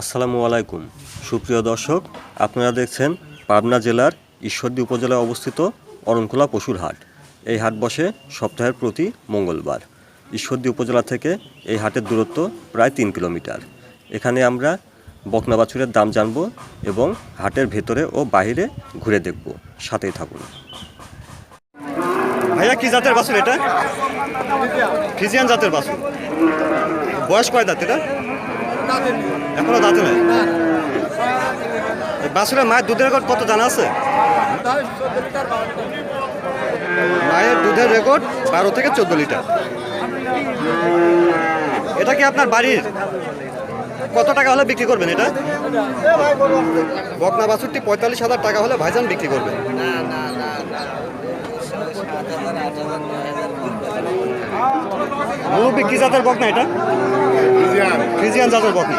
আসসালামু আলাইকুম। সুপ্রিয় দর্শক, আপনারা দেখছেন পাবনা জেলার ঈশ্বরদী উপজেলায় অবস্থিত অরণখোলা পশুর হাট। এই হাট বসে সপ্তাহের প্রতি মঙ্গলবার। ঈশ্বরদী উপজেলা থেকে এই হাটের দূরত্ব প্রায় তিন কিলোমিটার। এখানে আমরা বকনা বাছুরের দাম জানব এবং হাটের ভেতরে ও বাইরে ঘুরে দেখব। সাথেই থাকুন। ভাইয়া, কি জাতের বাছুর এটা? ফিজিয়ান জাতের বাছুর। বয়স কয় দাঁত এটা? এখনও দাঁতে নাই? এই বাছুরের মায়ের দুধের রেকর্ড কত জানা আছে? মায়ের দুধের রেকর্ড বারো থেকে চোদ্দ লিটার। এটা কি আপনার বাড়ির? কত টাকা হলে বিক্রি করবেন এটা? বকনা বাছুরটি পঁয়তাল্লিশ হাজার টাকা হলে ভাইজান বিক্রি করবেন মুরব্বী কি জাতের বকনা এটা? ফ্রিজিয়ান। জাতের বকনা।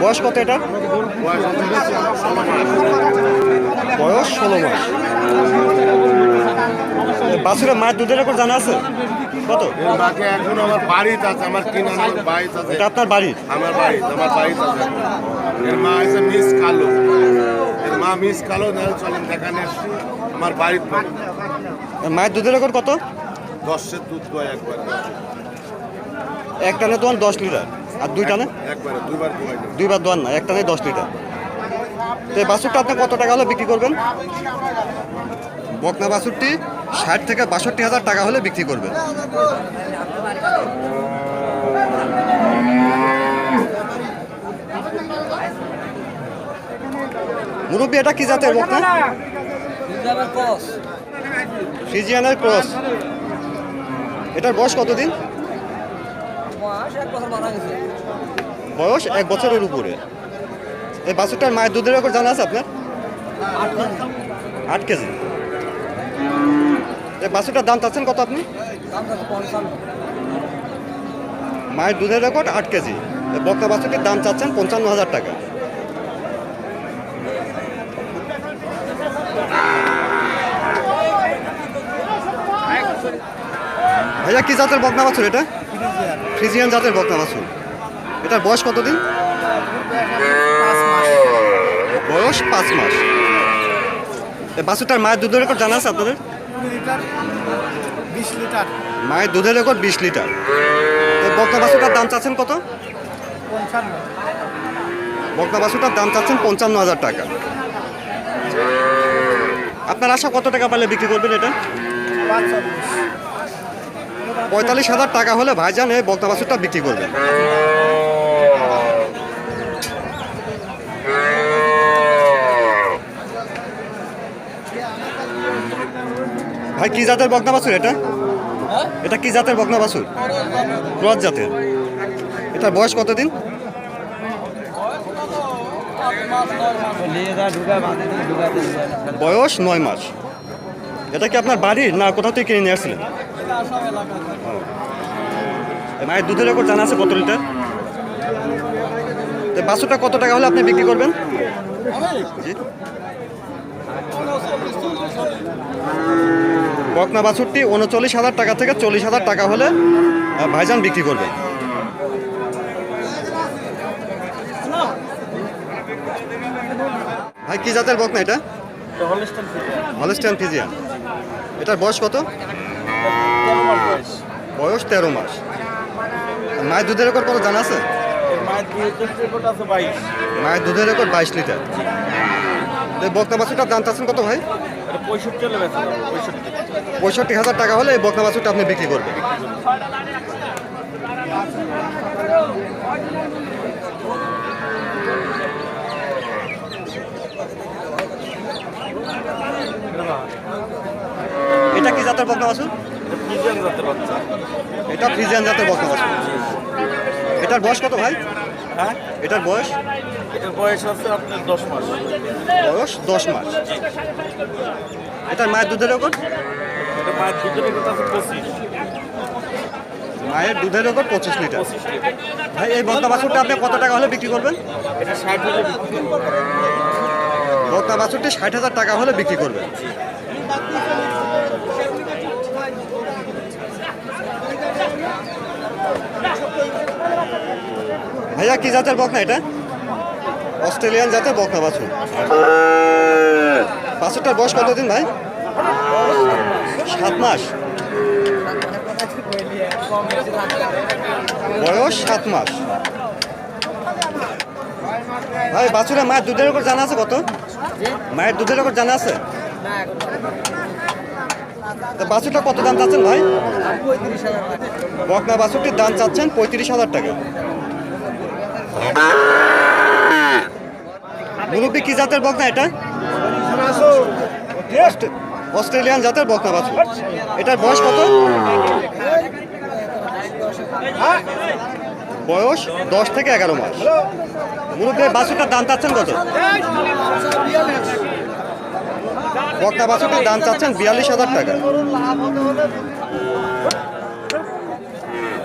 বয়স কত এটা? বয়স ষোলো মাস। বাছুরের মায়ের দুধের রেকর্ড জানা আছে? কত? এখন আমার বাড়িতে আছে আমার কিনা আমার বাড়িতে আছে। এটা আপনার বাড়ির আমার বাড়ি আমার বাড়িতে আছে এর মা আছে মিস কালো। এর মা মিস কালো না চলেন দেখানে আমার বাড়িতে মায়ের দুধের রেকর্ড কত? দশের দুধ দোয় একবার। এক টানে তোমার দশ লিটার। আর দুই টানে? দুইবার দোয়াই দেয়। দুইবার দোয়ান না এক টানে দশ লিটার। তো এই বাছুরটা আপনি কত টাকা হলে বিক্রি করবেন? বকনা বাছুরটি ষাট থেকে বাষট্টি হাজার টাকা হলে বিক্রি করবেন। মুরব্বী এটা কি জাতের বকনা? ফ্রিজিয়ানের ক্রস। এটার বয়স কতদিন? বয়স এক বছরের উপরে। এই বাছুরটার মায়ের দুধের রেকর্ড জানা আছে আপনার? আট কেজি। এই বাছুরটার দাম চাচ্ছেন কত আপনি? মায়ের দুধের রেকর্ড আট কেজি। এই বক্তা বাছুরটির দাম চাচ্ছেন পঞ্চান্ন হাজার টাকা। ভাইয়া কি জাতের বকনা বাছুর এটা? ফ্রিজিয়ান জাতের বকনা বাছুর এটার বয়স কতদিন? বয়স পাঁচ মাস। বাছুরটার মায়ের দুধের রেকর্ড জানা আছে আপনাদের? লিটার মায়ের দুধের রেকর্ড বিশ লিটার। এই বকনা বাছুরটার দাম চাচ্ছেন কত? বকনা বাছুরটার দাম চাচ্ছেন পঞ্চান্ন হাজার টাকা। আপনার আশা কত টাকা পালে বিক্রি করবেন এটা? পঁয়তাল্লিশ হাজার টাকা হলে ভাইজান এই বকনা বাছুরটা বিক্রি করবেন ভাই, কি জাতের বকনা বাছুর এটা? এটা কি জাতের বকনা বাছুর ক্রস জাতের। এটার বয়স কতদিন? বয়স নয় মাস। এটা কি আপনার বাড়ির না কোথাও থেকে কিনে নিয়ে আসছিলেন। মায়ের দুধের রেকর্ড জানা আছে কত লিটার? তো বাছুরটা কত টাকা হলে আপনি বিক্রি করবেন? জি। বকনা বাছুরটি উনচল্লিশ হাজার টাকা থেকে চল্লিশ হাজার টাকা হলে ভাইজান বিক্রি করবেন ভাই কি জাতের বকনা এটা? Holstein Friesian. এটার বয়স কত? বয়স তেরো মাস। মায়ের দুধের রেকর্ড কত জানা আছে? মায়ের দুধের রেকর্ড বাইশ। লিটার। বকনা বাছুরটার দাম চাচ্ছেন কত ভাই? পঁয়ষট্টি হাজার টাকা হলে এই বকনা বাছুরটা আপনি বিক্রি করবেন। এটা কি জাতের বকনা বাছুর? এটা ফ্রিজিয়ান জাতের বকনা বাছুর এটার বয়স কত ভাই? হ্যাঁ? এটার বয়স? এটার বয়স আপনার দশ মাস। বয়স দশ মাস। এটার মায়ের দুধের রেকর্ড এটা মায়ের দুধের আছে পঁচিশ। মায়ের দুধের রেকর্ড পঁচিশ লিটার। ভাই এই বকনা বাছুরটা আপনি কত টাকা হলে বিক্রি করবেন। বকনা বাছুরটি ষাট হাজার টাকা হলে বিক্রি করবেন। ভাইয়া, কি জাতের বকনা এটা? অস্ট্রেলিয়ান জাতের বকনা, বাছুর। বাছুরটার বয়স কতদিন ভাই? সাত মাস। বয়স সাত মাস। ভাই বাছুরের মায়ের দুধের উপর জানা আছে কত? মায়ের দুধের উপর জানা আছে? বাছুরটা কত দাম চাচ্ছেন ভাই? বকনা বাছুরটির দাম চাচ্ছেন পঁয়ত্রিশ হাজার টাকা। মুরব্বী কি জাতের বকনা এটা? অস্ট্রেলিয়ান জাতের বকনা বাছুর। এটার বয়স কত? বয়স দশ থেকে এগারো মাস। মুরব্বী বাছুরটার দাম চাচ্ছেন কত? বকনা বাছুরটির দাম চাচ্ছেন বিয়াল্লিশ হাজার টাকা।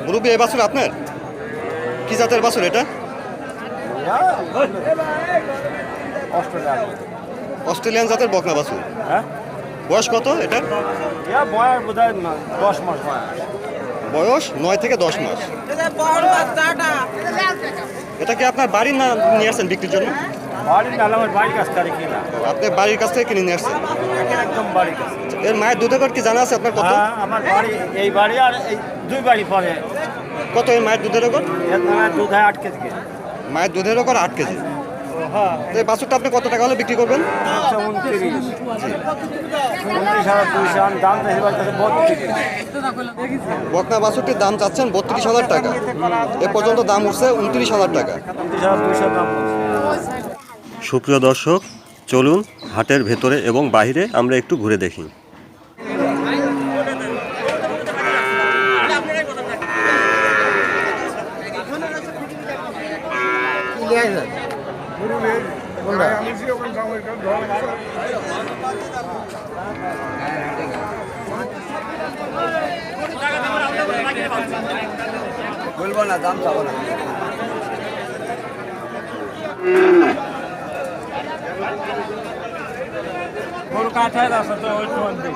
মুরব্বী, এই বাছুর আপনার? কি জাতের বাছুর এটা? অস্ট্রেলিয়ান জাতের বকনা বাছুর। হ্যাঁ? বয়স কত এটা? বয়স বোধ হয় দশ মাস বয়স। বয়স নয় থেকে দশ মাস। এটা কি আপনার বাড়ির না নিয়ে আসছেন বিক্রির জন্য? বাড়ির আমার কাছ থেকে কিনা। আপনি বাড়ির কাছ থেকে কিনে নিয়ে আসছেন? এর মায়ের দুধের কর কি জানা আছে আপনার কত? হ্যাঁ আমার বাড়ি এই বাড়ি আর এই দুই বাড়ি পরে। কত এর মায়ের দুধের ওপর দুধ হয় আট কেজি। মায়ের দুধের ওপর আট কেজি। এই বাছুরটা আপনি কত টাকা হলে বিক্রি করবেন? বকনা বাছুরটির দাম চাচ্ছেন বত্রিশ হাজার টাকা। এ পর্যন্ত দাম উঠছে উনত্রিশ হাজার টাকা। সুপ্রিয় দর্শক, চলুন হাটের ভেতরে এবং বাইরে আমরা একটু ঘুরে দেখি। বলব না দাম চাবো না। গরু কাঠায় আছে তো ওই তোমার দিক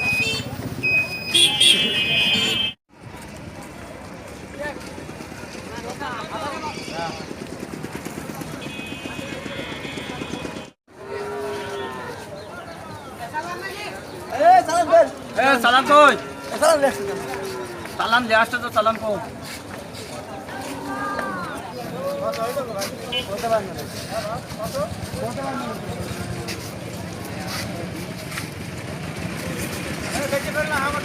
চালান কই চালান যে আসছে তো চালান কো আমার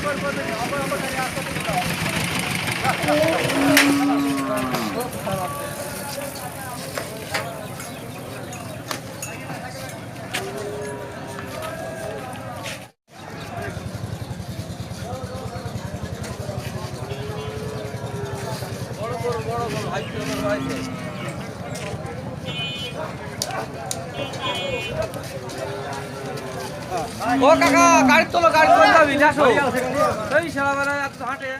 ও কাকা গাড়ি তোলো গাড়ি তোলো। যাবি আসো এই সারা বেলা হাটে।